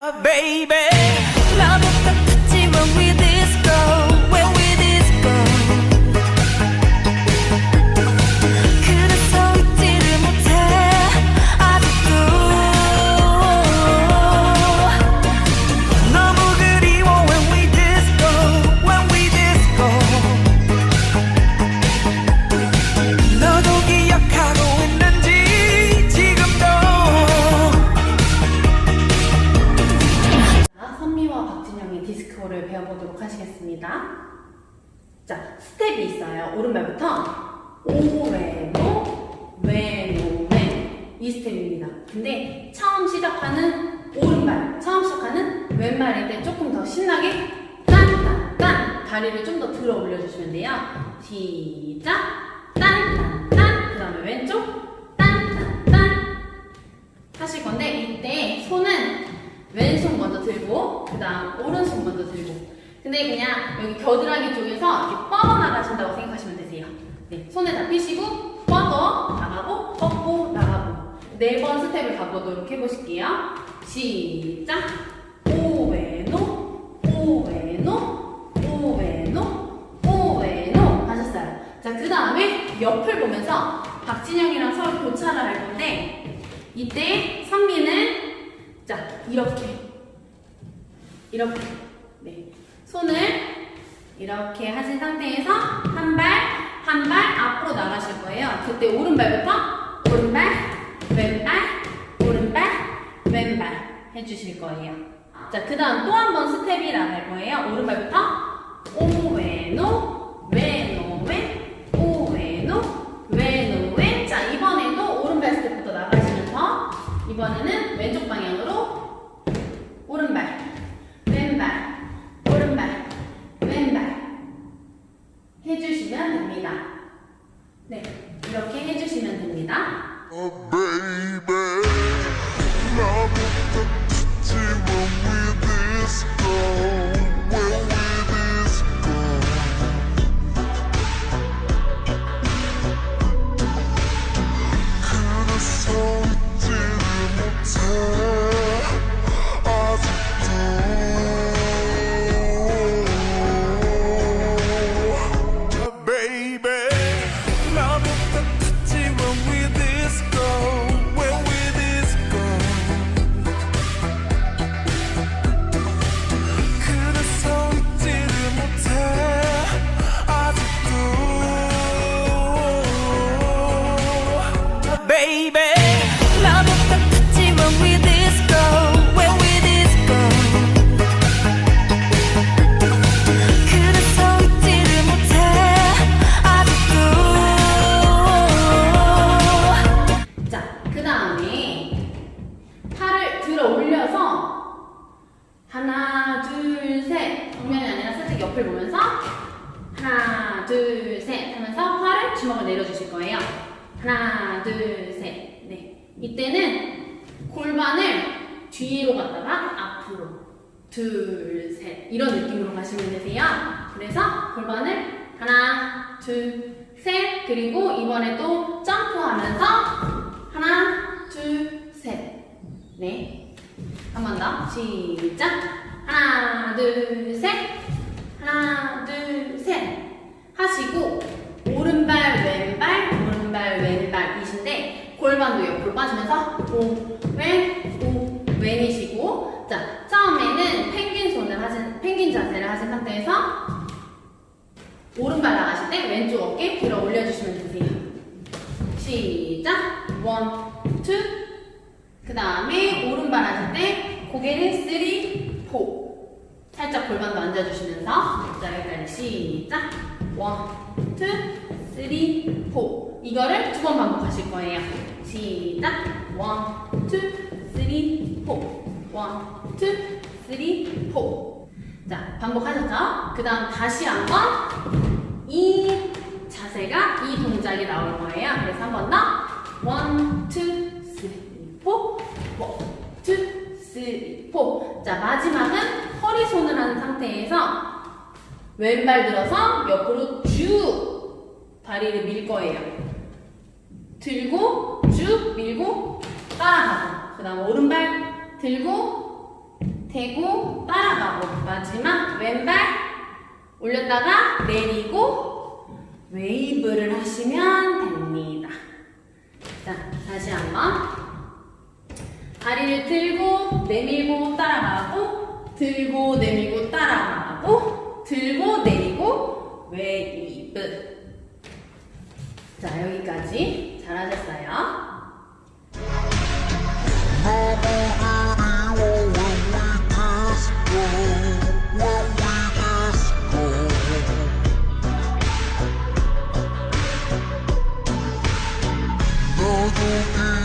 baby. 스텝이 있어요. 오른발부터 왼오, 왼. 이 스텝입니다. 근데 처음 시작하는 오른발, 처음 시작하는 왼발일 때 조금 더 신나게 딴딴딴 다리를 좀 더 들어 올려주시면 돼요. 시작! 딴딴딴 그 다음에 왼쪽 딴딴딴 하실 건데 이때 손은 왼손 먼저 들고 그 다음 오른손 먼저 들고 근데 그냥 여기 겨드랑이 쪽에서 이렇게 뻗어 나가신다고 생각하시면 되세요. 네, 손을 다 펴시고 뻗어 나가고 뻗고 나가고. 네 번 스텝을 가보도록 해보실게요. 시작. 오왼오 오왼오 오왼오 오왼오 하셨어요. 자 그 다음에 옆을 보면서 박진영이랑 서로 교차를 할 건데 이때 선미는 자 이렇게. 이렇게. 네 손을 이렇게 하신 상태에서 한 발 한 발 앞으로 나가실 거예요. 그때 오른발부터 오른발 왼발 오른발 왼발 해주실 거예요. 자 그 다음 또 한 번 스텝이 나갈 거예요. 오른발부터 해 올려서 하나, 둘, 셋. 정면이 아니라 살짝 옆을 보면서 하나, 둘, 셋 하면서 팔을 주먹을 내려주실 거예요. 하나, 둘, 셋. 네. 이때는 골반을 뒤로 갔다가 앞으로. 둘, 셋. 이런 느낌으로 가시면 되세요. 그래서 골반을 하나, 둘, 셋. 그리고 이번에 또 점프하면서 하나, 둘, 셋. 네. 한 번 더. 시작. 하나, 둘, 셋. 하나, 둘, 셋. 하시고, 오른발, 왼발, 오른발, 왼발이신데, 골반도 옆으로 빠지면서, 오, 왼, 오, 왼이시고, 자, 처음에는 펭귄 손을 하신, 펭귄 자세를 하신 상태에서, 오른발 나가실 때 왼쪽 어깨 들어 올려주시면 되세요. 시작. 원, 투. 그 다음에 오른발 하실 때 고개를 쓰리, 포. 살짝 골반도 앉아주시면서 자 여기까지 시작. 원, 투, 쓰리, 포. 이거를 두 번 반복하실 거예요. 시작. 원, 투, 쓰리, 포. 원, 투, 쓰리, 포. 자 반복하셨죠? 그 다음 다시 한 번 이 자세가 이 동작이 나올 거예요. 그래서 한 번 더. 원, 투, 쓰리, 포. 원, 투, 쓰리, 포. 자, 마지막은 허리 손을 한 상태에서 왼발 들어서 옆으로 쭉 다리를 밀 거예요. 들고 쭉 밀고 따라가고. 그 다음 오른발 들고 대고 따라가고 마지막 왼발 올렸다가 내리고 웨이브를 하시면 됩니다. 자, 다시 한번 다리를 들고 내밀고 따라가고 들고 내밀고 따라가고 들고 내리고 웨이브 자 여기까지 잘하셨어요. Oh,